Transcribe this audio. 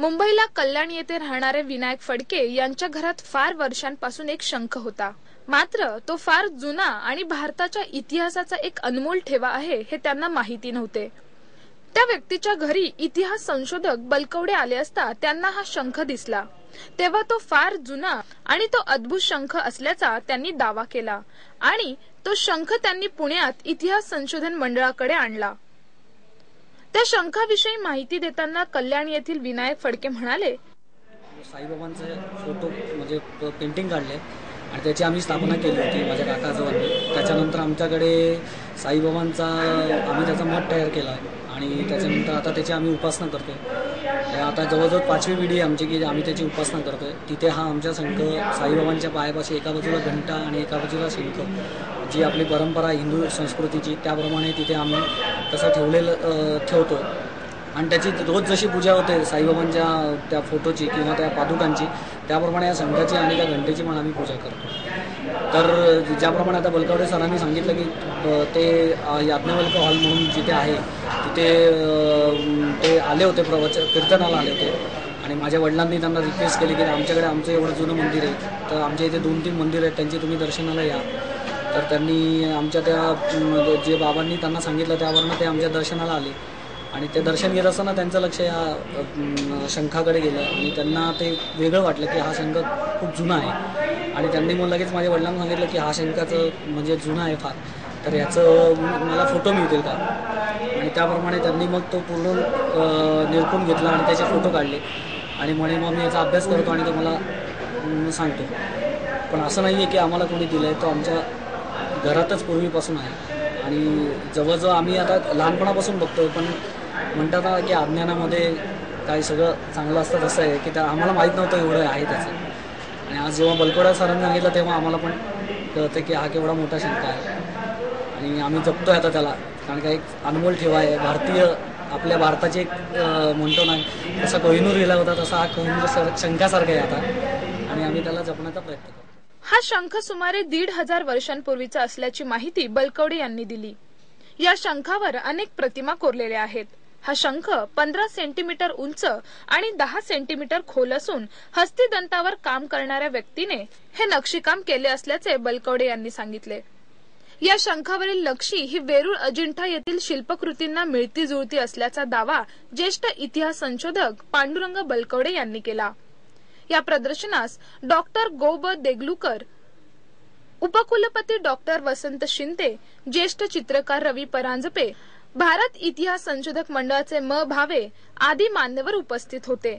मुंबईला कल्याण येथे राहणारे विनायक फडके यांच्या घरात फार वर्षांपासून एक शंख होता. मात्र तो फार जुना आणि भारताच्या इतिहासाचा एक अनमोल ठेवा आहे हे त्यांना माहिती नव्हते. त्या व्यक्तीच्या घरी इतिहास संशोधक बलकवडे आले असता त्यांना हा शंख दिसला. तेव्हा तो फार जुना आणि तो अद्भुत शंख असल्याचा त्यांनी दावा केला आणि तो शंख त्यांनी पुण्यात इतिहास संशोधन मंडळाकडे आणला. त्या शंखाविषयी माहिती देताना कल्याण येथील विनायक फडके म्हणाले साईबाबांचे फोटो म्हणजे पेंटिंग काढले आणि त्याची आम्ही स्थापना केली होती माझ्या काकाजवळ त्याच्यानंतर आमच्याकडे साईबाबांचा आम्ही त्याचा मठ तयार केला आणि त्याच्यानंतर आता त्याची आम्ही उपासना करतो आता जवळजवळ पाचवी पिढी आमची की आम्ही त्याची उपासना करतोय. तिथे हा आमचा संघ साईबाबांच्या पायापाशी एका बाजूला घंटा आणि एका बाजूला शंख जी आपली परंपरा हिंदू संस्कृतीची त्याप्रमाणे तिथे आम्ही तसं ठेवलेलं ठेवतो. आणि त्याची रोज जशी पूजा होते साईबाबांच्या त्या फोटोची किंवा त्या पादुकांची त्याप्रमाणे या संघाची आणि त्या घंटेची पण आम्ही पूजा करतो. तर ज्याप्रमाणे आता बलकवडे सरांनी सांगितलं की ते याज्ञवल्क हॉल म्हणून जिथे आहे तिथे ते आले होते प्रवच कीर्तनाला आले होते. आणि माझ्या वडिलांनी त्यांना रिक्वेस्ट केली की आमच्याकडे आमचं एवढं जुनं मंदिर आहे तर आमच्या इथे दोन तीन मंदिर आहेत त्यांची तुम्ही दर्शनाला या. तर त्यांनी आमच्या त्या जे बाबांनी त्यांना सांगितलं त्यावरनं ते आमच्या दर्शनाला आले. आणि ते दर्शन घेत असताना त्यांचं लक्ष या शंखाकडे गेलं. आणि त्यांना ते वेगळं वाटलं की हा शंख खूप जुना आहे. आणि त्यांनी मग लगेच माझ्या वडिलांना सांगितलं की हा शंखाचं म्हणजे जुना आहे फार. तर याचं मला फोटो मिळतील का? आणि त्याप्रमाणे त्यांनी मग तो पूर्ण निरपून घेतला आणि त्याचे फोटो काढले. आणि म्हणे मग मी याचा अभ्यास करतो आणि तो मला सांगतो. पण असं नाही आहे की आम्हाला कोणी दिलं आहे तो आमच्या घरातच पूर्वीपासून आहे. आणि जवळजवळ आम्ही आता लहानपणापासून बघतो पण म्हणतात ना की अज्ञानामध्ये काही सगळं चांगलं असतं तसं आहे की त्या आम्हाला माहीत नव्हतं एवढं आहे त्याचं. आणि आज जेव्हा बलकोडा सरांनी सांगितलं तेव्हा आम्हाला पण कळतं की हा केवढा मोठा शंका आहे. आणि आम्ही जपतोय आता त्याला. कारण का एक अनमोल ठेवा आहे. भारतीय आपल्या भारताचे एक म्हणतो ना जसा कोहिनूर गेला होता तसा हा कोहिनूर सर आहे आता. आणि आम्ही त्याला जपण्याचा प्रयत्न करतो हा शंख सुमारे दीड हजार वर्षांपूर्वीचा असल्याची माहिती बलकवडे यांनी दिली. या शंखावर अनेक प्रतिमा कोरलेल्या आहेत. हा शंख पंधरा सेंटीमीटर उंच आणि दहा सेंटीमीटर खोल असून हस्तिदंतावर काम करणाऱ्या व्यक्तीने हे नक्षीकाम केले असल्याचे बलकवडे यांनी सांगितले. या शंखावरील लक्षी ही वेरूळ अजिंठा येथील शिल्पकृतींना मिळती जुळती असल्याचा दावा ज्येष्ठ इतिहास संशोधक पांडुरंग बलकवडे यांनी केला. या प्रदर्शनास डॉक्टर गोब देगलूकर उपकुलपती डॉक्टर वसंत शिंदे ज्येष्ठ चित्रकार रवी परांजपे भारत इतिहास संशोधक मंडळाचे म भावे आदी मान्यवर उपस्थित होते.